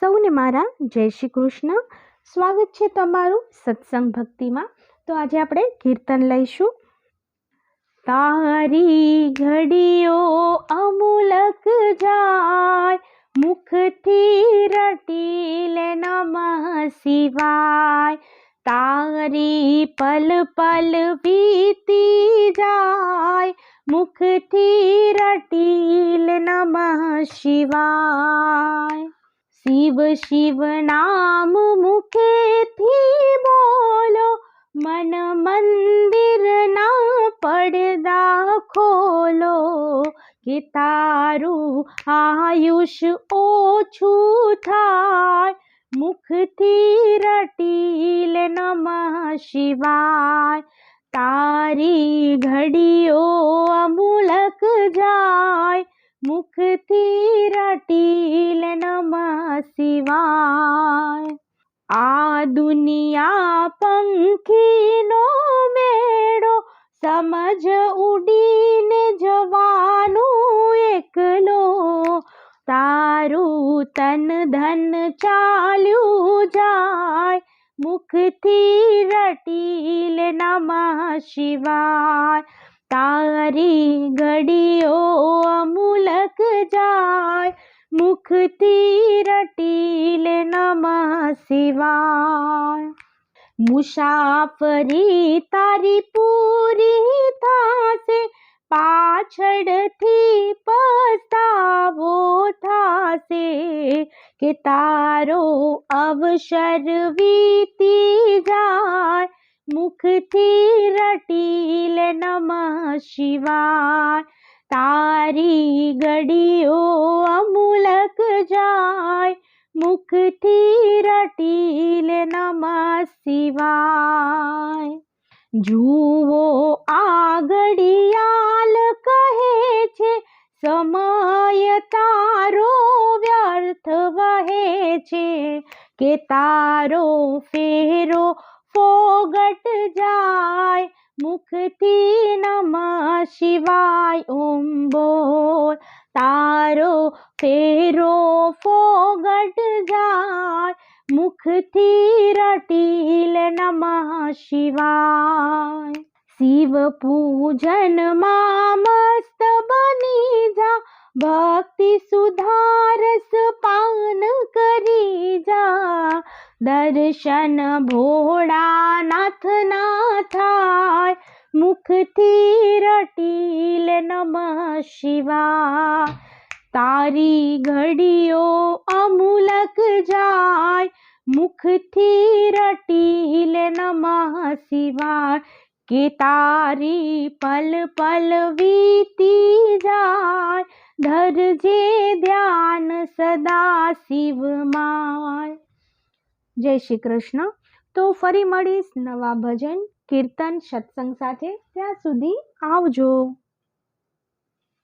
સૌને મારા જય શ્રી કૃષ્ણ. સ્વાગત છે તમારું સત્સંગ ભક્તિમાં. તો આજે આપણે કીર્તન લઈશું. તારી ઘડીઓ અમૂલક જાય, મુખથી રટીલે નમઃ શિવાય. તારી પલ પલ વીતી જાય, મુખથી રટીલ નમઃ શિવાય. શિવ શિવ નામ મુખેથી બોલો મન મંદિરના પડદા ખોલો કે તારું આયુષ ઓછું થાય મુખથી રટીલ નમઃ શિવાય તારી ઘડીઓ અમૂલક જાય મુખથી રટીલ નમઃ શિવાય આ દુનિયા પંખીનો મેળો સમજ ઉડીને જવાનું એકલો. તારું તન ધન ચાલ્યું જાય, મુખથી રટીલ નમઃ શિવાય તારી जाय मुक्ति रटील नम शिवाय मुसाफरी तारी पूरी था से पाछड़ थी पछतावो था से के तारो अवसर बीती जाय मुक्ति रटील नम शिवाय તારી ઘડીઓ અમૂલક જાય, મુખથી રટીલ નમઃ શિવાય. જુઓ આ ઘડિયાલ કહે છે, સમય તારો વ્યર્થ વહે છે, કે તારો ફેરો ફોગટ જાય, મુખથી ફેરો ફોગટ જાય મુખથી રટીલ નમઃ શિવાય શિવ પૂજનમાં મસ્ત બની જા ભક્તિ સુધારસ પાન કરી જા દર્શન ભોળાનાથના થાય મુખથી રટીલ નમઃ શિવા તારી ઘડીઓ અમૂલક જાય મુખથી રટીલ નમઃ શિવાય કે તારી પલ પલ વીતી જાય ધરજે ધ્યાન સદા શિવમાય જય શ્રી કૃષ્ણ તો ફરી મળીશ નવા ભજન કીર્તન સત્સંગ સાથે ત્યાં સુધી આવજો